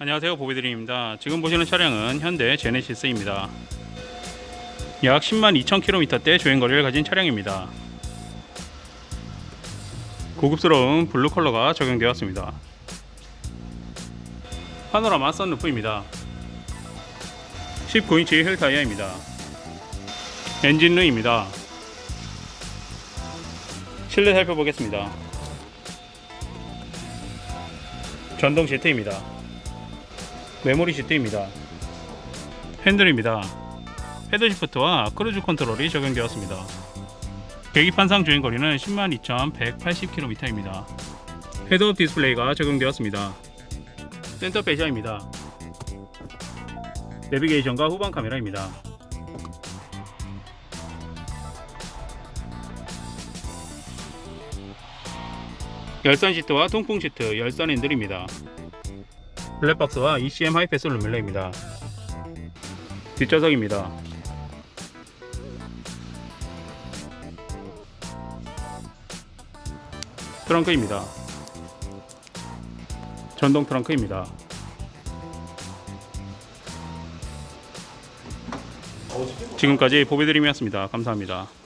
안녕하세요. 보비드림입니다. 지금 보시는 차량은 현대 제네시스입니다. 약 10만 2천 킬로미터대 주행거리를 가진 차량입니다. 고급스러운 블루 컬러가 적용되었습니다. 파노라마 썬루프입니다. 19인치 휠 타이어입니다. 엔진 루입니다. 실내 살펴보겠습니다. 전동 시트입니다 메모리 시트입니다. 핸들입니다. 헤드시프트와 크루즈 컨트롤이 적용되었습니다. 계기판상 주행거리는 102,180km입니다. 헤드업 디스플레이가 적용되었습니다. 센터 배시아입니다. 내비게이션과 후방 카메라입니다. 열선 시트와 통풍 시트, 열선 핸들입니다. 블랙박스와 ECM 하이패스 루밀러입니다. 뒷좌석입니다. 트렁크입니다. 전동 트렁크입니다. 지금까지 보배드림이었습니다. 감사합니다.